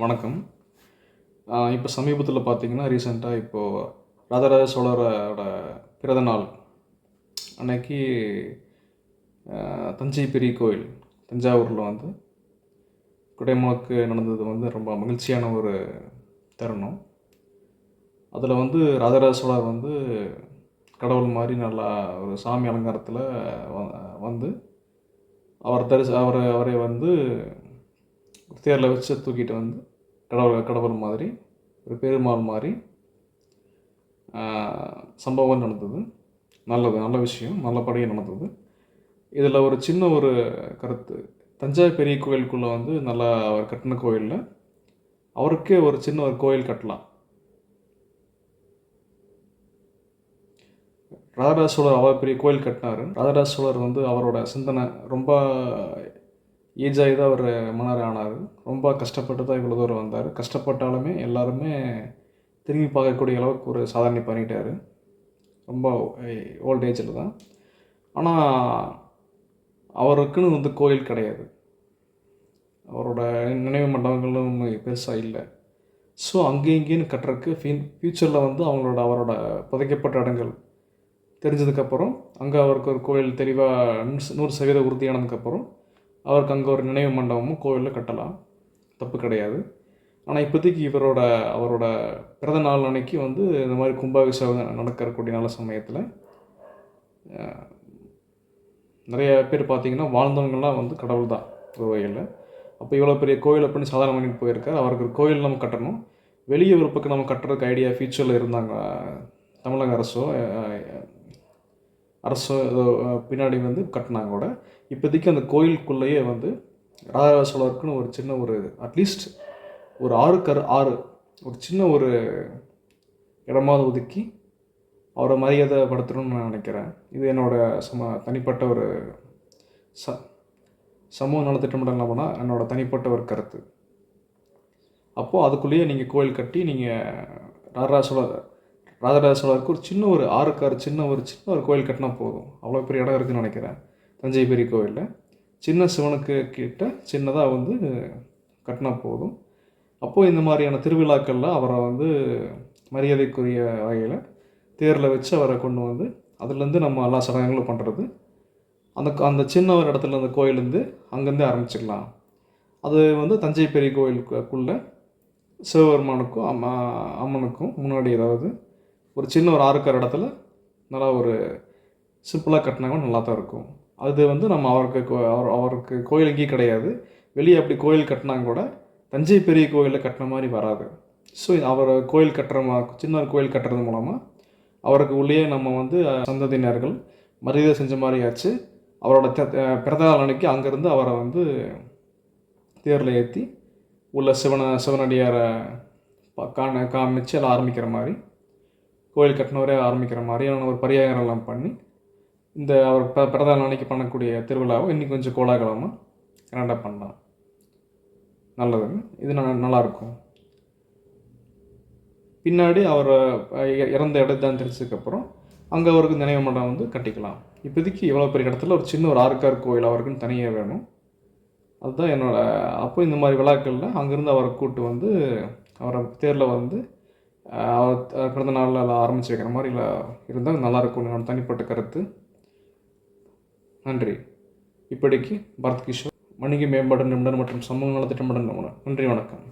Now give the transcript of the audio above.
வணக்கம். இப்போ சமீபத்தில் பார்த்தீங்கன்னா ரீசெண்டாக இப்போது ராஜராஜ சோழரோட பிறந்த நாள் அன்னைக்கு தஞ்சை பெரிய கோயில் தஞ்சாவூரில் வந்து குடைமுழக்கு நடந்தது வந்து ரொம்ப மகிழ்ச்சியான ஒரு தருணம். அதில் வந்து ராஜராஜ சோழர் வந்து கடவுள் மாதிரி நல்லா ஒரு சாமி அலங்காரத்தில் வந்து அவர் தரிசி அவரை அவரை வந்து தேரில் வச்சு தூக்கிட்டு வந்து கடவுள் கடவுள் மாதிரி ஒரு பெருமாள் மாதிரி சம்பவம் நடந்தது. நல்லது நல்ல விஷயம் நல்லபடியாக நடந்தது. இதில் ஒரு சின்ன ஒரு கருத்து. தஞ்சாவூர் பெரிய கோயிலுக்குள்ளே வந்து நல்லா அவர் கட்டின கோயிலில் அவருக்கே ஒரு சின்ன ஒரு கோயில் கட்டலாம். ராஜராஜ சோழர் அவர் பெரிய கோயில் கட்டினார். ராஜராஜ சோழர் வந்து அவரோட சிந்தனை ரொம்ப ஏஜ் ஆகி தான் அவர் மன்னர் ஆனார். ரொம்ப கஷ்டப்பட்டு தான் இவ்வளோ தூரம் வந்தார். கஷ்டப்பட்டாலுமே எல்லாருமே திரும்பி பார்க்கக்கூடிய அளவுக்கு ஒரு சாதனை பண்ணிட்டார். ரொம்ப ஓல்ட் ஏஜில் தான். ஆனால் அவருக்குன்னு வந்து கோயில் கிடையாது. அவரோட நினைவு மண்டபங்களும் பெருசாக இல்லை. ஸோ அங்கேயும் இங்கேயும் கட்டுறதுக்கு ஃபின் ஃப்யூச்சரில் வந்து அவங்களோட அவரோட புதைக்கப்பட்ட இடங்கள் தெரிஞ்சதுக்கப்புறம் அங்கே அவருக்கு ஒரு கோயில் தெளிவாக நூறு சதவீத உறுதியானதுக்கப்புறம் அவருக்கு அங்கே ஒரு நினைவு மண்டபமும் கோயிலில் கட்டலாம். தப்பு கிடையாது. ஆனால் இப்போதைக்கு இவரோட அவரோட பிறந்த நாள் அன்னைக்கு வந்து இந்த மாதிரி கும்பாபிஷேகம் நடக்கக்கூடிய நல்ல சமயத்தில் நிறைய பேர் பார்த்தீங்கன்னா வாழ்ந்தவங்கள்லாம் வந்து கடவுள் தான் ஒரு வகையில். அப்போ இவ்வளோ பெரிய கோயில் அப்படின்னு சாதாரண பண்ணிட்டு போயிருக்கார். அவருக்கு ஒரு கோயில் நம்ம கட்டணும். வெளியே ஒரு பக்கம் நம்ம கட்டுறதுக்கு ஐடியா ஃபியூச்சரில் இருந்தாங்க தமிழக அரசோ அரசு பின்னாடி வந்து கட்டினாங்க கூட. இப்போதைக்கு அந்த கோயிலுக்குள்ளேயே வந்து ராஜராஜ சோழருக்குன்னு ஒரு சின்ன ஒரு அட்லீஸ்ட் ஒரு ஆறு கரு ஆறு ஒரு சின்ன ஒரு இடமாவது ஒதுக்கி அவரை மரியாதை படுத்தணும்னு நான் நினைக்கிறேன். இது என்னோடய சம தனிப்பட்ட ஒரு ச சமூக நலத்திட்டமிடலாம் போனால் என்னோட தனிப்பட்ட ஒரு கருத்து. அப்போது அதுக்குள்ளேயே நீங்கள் கோயில் கட்டி நீங்கள் ராஜராஜ சோழர் ராஜராஜ சோழருக்கு ஒரு சின்ன ஒரு ஆறுக்கார் சின்ன ஒரு சின்ன ஒரு கோயில் கட்டினா போதும். அவ்வளோ பெரிய இடம் இருக்குதுன்னு நினைக்கிறேன். தஞ்சை பெரிய கோயிலில் சின்ன சிவனுக்கு கிட்ட சின்னதாக வந்து கட்டினா போதும். அப்போது இந்த மாதிரியான திருவிழாக்களில் அவரை வந்து மரியாதைக்குரிய வகையில் தேரில் வச்சு அவரை கொண்டு வந்து அதுலேருந்து நம்ம எல்லா சடங்குகளும் பண்ணுறது அந்த அந்த சின்ன ஒரு இடத்துல அந்த கோயிலேருந்து அங்கேருந்தே ஆரம்பிச்சிடலாம் அது வந்து தஞ்சை பெரிய கோயிலுக்குள்ளே சிவபெருமானுக்கும் அம்மா அம்மனுக்கும் முன்னாடி ஏதாவது ஒரு சின்ன ஒரு ஆறுக்கார இடத்துல நல்லா ஒரு சிம்பிளாக கட்டினாங்கன்னா நல்லா தான் இருக்கும். அது வந்து நம்ம அவருக்கு கோ- அவர் அவருக்கு கோயில் எங்கேயும் கிடையாது. வெளியே அப்படி கோயில் கட்டினாங்க கூட தஞ்சை பெரிய கோயிலில் கட்டின மாதிரி வராது. ஸோ அவர் கோயில் கட்டுற சின்ன ஒரு கோயில் கட்டுறது மூலமாக அவருக்கு உள்ளே நம்ம வந்து சந்ததியினர்கள் மரியாதை செஞ்ச மாதிரியாச்சு அவரோட த- பிறந்த நாள் அன்னைக்கு அங்கேருந்து அவரை வந்து தேரில் ஏற்றி உள்ள சிவனை சிவனடியாரை பா- காண காமிச்சு எல்லாம் ஆரம்பிக்கிற மாதிரி கோயில் கட்டினவரே ஆரம்பிக்கிற மாதிரியான ஒரு பரிகாரம் பண்ணி இந்த அவர் ப பிறந்த அன்னைக்கு பண்ணக்கூடிய திருவிழாவை இன்னும் கொஞ்சம் கோலாகலமாக கிராண்டாக பண்ணலாம். நல்லதுங்க. இது ந- நல்லாயிருக்கும். பின்னாடி அவர் இறந்த இடத்தான் தெரிஞ்சதுக்கப்புறம் அங்கே அவருக்கு நினைவு மண்டபம் வந்து கட்டிக்கலாம். இப்போதைக்கு இவ்வளோ பெரிய இடத்துல ஒரு சின்ன ஒரு ஆறுக்கார் கோயில் அவருக்குன்னு தனியாக வேணும். அதுதான் என்னோட அப்போ இந்த மாதிரி விழாக்களில் அங்கேருந்து அவரை கூட்டு வந்து அவரை தேரில் வந்து பிறந்த நாளில் எல்லாம் ஆரம்பித்து வைக்கிற மாதிரி இல்லை இருந்தால் நல்லாயிருக்கும். என்னோட தனிப்பட்ட கருத்து. நன்றி. இப்படிக்கு பரத் கிஷோர் வணிக மேம்பாடு நிபுணர் மற்றும் சமூக நலத்திட்ட நிபுணர் நன்றி வணக்கம்.